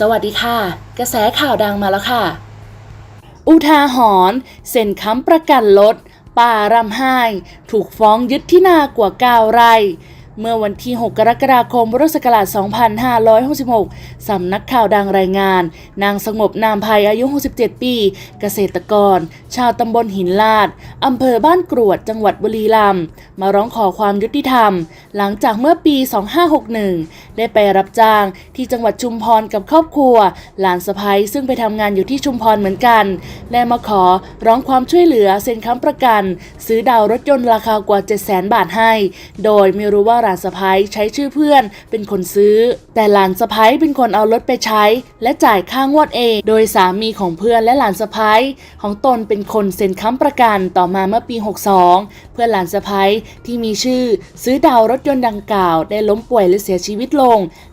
สวัสดีค่ะ กระแสข่าวดังมาแล้วค่ะ อุทาหรณ์เซ็นค้ำประกันรถป่ารำไห้ ถูกฟ้องยึดที่นากว่า 9 ไร่เมื่อวันที่ 6 กรกฎาคมพุทธศักราช2566 สำนักข่าวดังรายงาน นางสงบนามภัยอายุ 67 ปี เกษตรกร ชาวตำบลหินลาด อำเภอบ้านกรวด จังหวัดบุรีรัมย์ มาร้องขอความยุติธรรม หลังจากเมื่อปี 2561 ได้ไปรับจ้างที่จังหวัดชุมพรกับครอบครัว หลานสะพ้ยซึ่งไปทำงานอยู่ที่ชุมพรเหมือนกัน และมาขอร้องความช่วยเหลือเซ็นค้ำประกัน ซื้อดาวรถยนต์ราคากว่า 700,000 บาทให้ โดยไม่รู้ว่าหลานสะพ้ยใช้ชื่อเพื่อนเป็นคนซื้อ แต่หลานสะพ้ยเป็นคนเอารถไปใช้ และจ่ายค่างวดเอง โดยสามีของเพื่อนและหลานสะพ้ยของตนเป็นคนเซ็นค้ำประกันต่อมาเมื่อปี 62 เพื่อหลานสะพ้ยที่มีชื่อซื้อดาวรถยนต์ดังกล่าว ได้ล้มป่วยและเสียชีวิตลง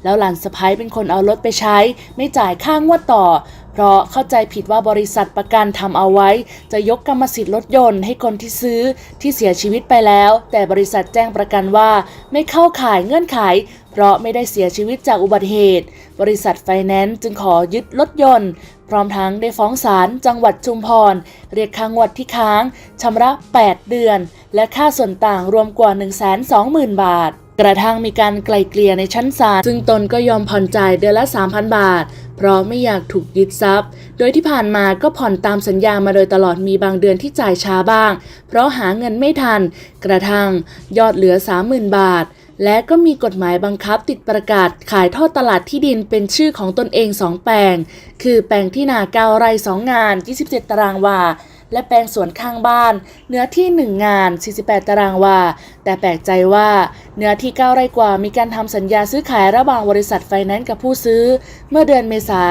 แล้วหลานสะพ้ยเป็นคนเอารถไปใช้ ไม่จ่ายค่างวดต่อ เพราะเข้าใจผิดว่าบริษัทประกันทำเอาไว้ จะยกกรรมสิทธิ์รถยนต์ให้คนที่ซื้อที่เสียชีวิตไปแล้ว แต่บริษัทแจ้งประกันว่า ไม่เข้าข่ายเงื่อนไข เพราะไม่ได้เสียชีวิตจากอุบัติเหตุ บริษัทไฟแนนซ์จึงขอยึดรถยนต์พร้อมทั้งได้ฟ้องศาลจังหวัดชุมพร เรียกค่างวดที่ค้างชำระ 8 เดือน และค่าส่วนต่างรวมกว่า 120,000 บาท กระทั่งมีการไกล่เกลี่ยในชั้นศาลซึ่งตนก็ยอมผ่อนจ่ายเดือนละ 3,000 บาท เพราะไม่อยากถูกยึดทรัพย์ โดยที่ผ่านมาก็ผ่อนตามสัญญามาโดยตลอดมีบางเดือนที่จ่ายช้าบ้าง เพราะหาเงินไม่ทัน กระทั่งยอดเหลือ 30,000 บาทและก็มีกฎหมายบังคับติดประกาศขายทอดตลาดที่ดินเป็นชื่อของตนเอง2แปลง คือแปลงที่นาเกาไร่2งาน 27 ตารางวา และแปลงสวนข้างบ้าน เนื้อที่ 1 งาน 48 ตารางวา แต่แปลกใจว่า เนื้อที่ 9 ไร่กว่ามีการทำสัญญาซื้อขายระหว่างบริษัทไฟแนนซ์กับผู้ซื้อ เมื่อเดือนเมษา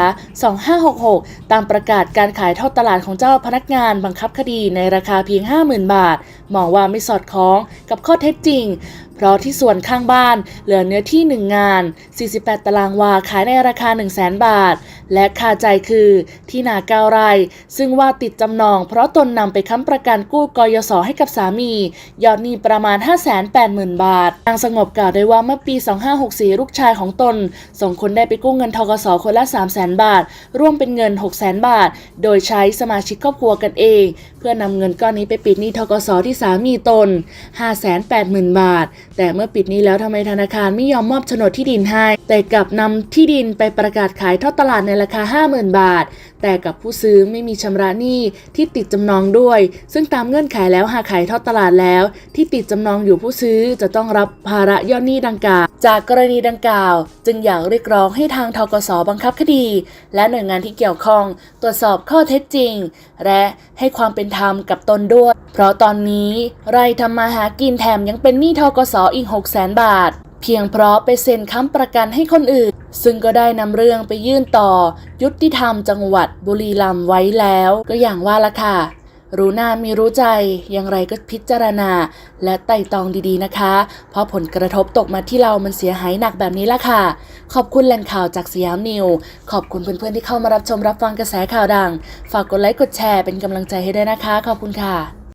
2566 ตามประกาศการขายทอดตลาดของเจ้าพนักงานบังคับคดีในราคาเพียง 50,000 บาท มองว่าไม่สอดคล้องกับข้อเท็จจริง เพราะที่ส่วนข้างบ้านเหลือเนื้อที่ 1 งาน 48 ตารางวาขายในราคา 1 0 0 0 0 0 บาท และคาใจคือที่นาเก้าไร่ซึ่งว่าติดจำนอง เพราะตนนำไปค้ำประกันกู้กยศให้กับสามี ยอดหนี้ประมาณ 580,000 บาทนางสงบกล่าวได้ว่าเมื่อปี 2564 ลูกชายของตนส่งคนได้ไปกู้เงินทกสคนละ 300,000 บาท ร่วมเป็นเงิน 600,000 บาท โดยใช้สมาชิกครอบครัวกันเอง เพื่อนำเงินก้อนนี้ไปปิดหนี้ทกสที่สามีตน 580,000 บาท แต่เมื่อปิดหนี้แล้วทำไมธนาคารไม่ยอมมอบโฉนดที่ดินให้ แต่กลับนำที่ดินไปประกาศขายทอดตลาดในราคา 50,000 บาท แต่กับผู้ซื้อไม่มีชำระหนี้ที่ติดจำนองด้วย ซึ่งตามเงื่อนไขแล้วหากขายทอดตลาดแล้ว ที่ติดจำนองอยู่ผู้ซื้อจะต้องรับภาระยอดหนี้ดังกล่าว จากกรณีดังกล่าว จึงอยากเรียกร้องให้ทางทกสบังคับคดี และหน่วยงานที่เกี่ยวข้อง ตรวจสอบข้อเท็จจริง และให้ความเป็นธรรมกับตนด้วย เพราะตอนนี้ไรทำมาหากินแถมยังเป็นหนี้ทกสอีก6 0 0 0 0 0 บาท เพียงเพราะไปเซ็นค้ำประกันให้คนอื่น ซึ่งก็ได้นำเรื่องไปยื่นต่อ ยุติธรรมจังหวัดบุรีรัมย์ไว้แล้ว ก็อย่างว่าละค่ะ รู้หน้ามีรู้ใจ อย่างไรก็พิจารณา และไต่ตองดีๆนะคะ เพราะผลกระทบตกมาที่เรามันเสียหายหนักแบบนี้ละค่ะ ขอบคุณแหล่งข่าวจากสยามนิว ขอบคุณเพื่อนๆที่เข้ามารับชมรับฟังกระแสข่าวดัง ฝากกดไลค์กดแชร์เป็นกำลังใจให้ด้วยนะคะ ขอบคุณค่ะ